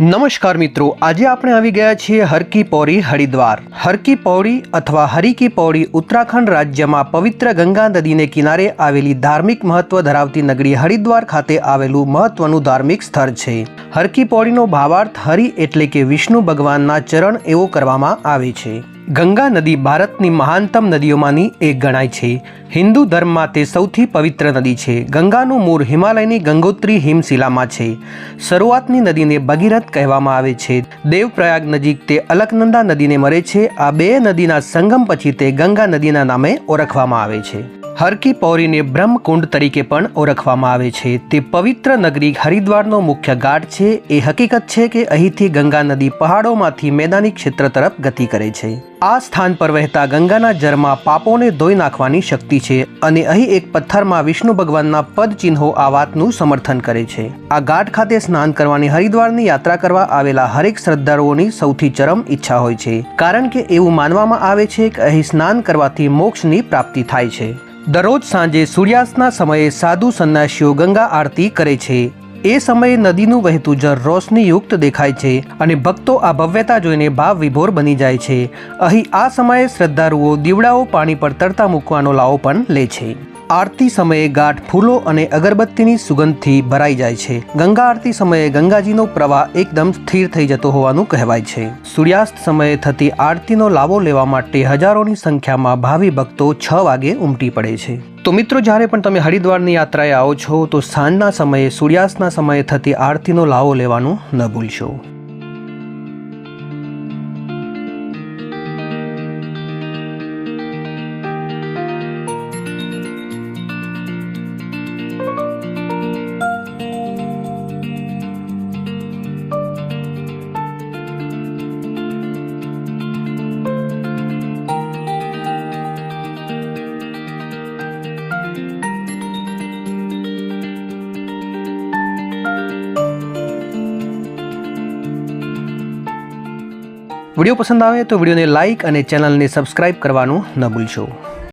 નમસ્કાર મિત્રો, આજે આપણે આવી ગયા છીએ હરકી પૌરી હરિદ્વાર. હરકી પૌરી અથવા હરિકી પૌરી ઉત્તરાખંડ રાજ્યમાં પવિત્ર ગંગા નદીને કિનારે આવેલી ધાર્મિક મહત્વ ધરાવતી નગરી હરિદ્વાર ખાતે આવેલું મહત્વનું ધાર્મિક સ્થળ છે. હરકી પૌરીનો ભાવાર્થ હરિ એટલે કે વિષ્ણુ ભગવાનના ચરણ એવો કરવામાં આવે છે. ગંગા નદી ભારતની મહાનતમ નદીઓમાંની એક ગણાય છે. હિન્દુ ધર્મમાં તે સૌથી પવિત્ર નદી છે. ગંગાનું મૂળ હિમાલયની ગંગોત્રી હિમશિલામાં છે. શરૂઆતની નદીને ભગીરથ કહેવામાં આવે છે. દેવપ્રયાગ નજીક તે અલકનંદા નદીને મળે છે. આ બે નદીના સંગમ પછી તે ગંગા નદીના નામે ઓળખવામાં આવે છે. હરકી પૌરીને બ્રહ્મકુંડ તરીકે પણ ઓળખવામાં આવે છે. તે પવિત્ર નગરી હરિદ્વારનો મુખ્ય ઘાટ છે. એ હકીકત છે કે અહીંથી ગંગા નદી પહાડોમાંથી મેદાની ક્ષેત્ર તરફ ગતિ કરે છે. આ સ્થાન પર વહેતા ગંગાના જળમાં પાપોને ધોઈ નાખવાની શક્તિ છે અને અહીં એક પથ્થરમાં વિષ્ણુ ભગવાનના પદ ચિહ્નો આ વાતનું સમર્થન કરે છે. આ ઘાટ ખાતે સ્નાન કરવાની હરિદ્વારની યાત્રા કરવા આવેલા હરેક શ્રદ્ધાળુઓની સૌથી ચરમ ઈચ્છા હોય છે. કારણ કે એવું માનવામાં આવે છે કે અહીં સ્નાન કરવાથી મોક્ષની પ્રાપ્તિ થાય છે. દરરોજ સાંજે સૂર્યાસ્તના સમયે સાધુ સંન્યાસીઓ ગંગા આરતી કરે છે. એ સમયે નદીનું વહેતું જળ રોશનીયુક્ત દેખાય છે અને ભક્તો આ ભવ્યતા જોઈને ભાવ વિભોર બની જાય છે. અહીં આ સમયે શ્રદ્ધાળુઓ દીવડાઓ પાણી પર તરતા મૂકવાનો લાવો પણ લે છે. આરતી સમયે ગાંઠ ફૂલો અને અગરબત્તીની સુગંધથી ભરાઈ જાય છે. ગંગા આરતી સમયે ગંગાજીનો પ્રવાહ એકદમ સ્થિર થઈ જતો હોવાનું કહેવાય છે. સૂર્યાસ્ત સમયે થતી આરતીનો લાવો લેવા માટે હજારોની સંખ્યામાં ભાવિ ભક્તો છ વાગે ઉમટી પડે છે. તો મિત્રો, જ્યારે પણ તમે હરિદ્વારની યાત્રાએ આવો છો, તો સાંજના સમયે, સૂર્યાસ્તના સમયે થતી આરતીનો લાવો લેવાનું ન ભૂલશો. વીડિયો પસંદ આવે તો વિડીયોને લાઇક અને ચેનલને સબસ્ક્રાઇબ કરવાનું ન ભૂલશો.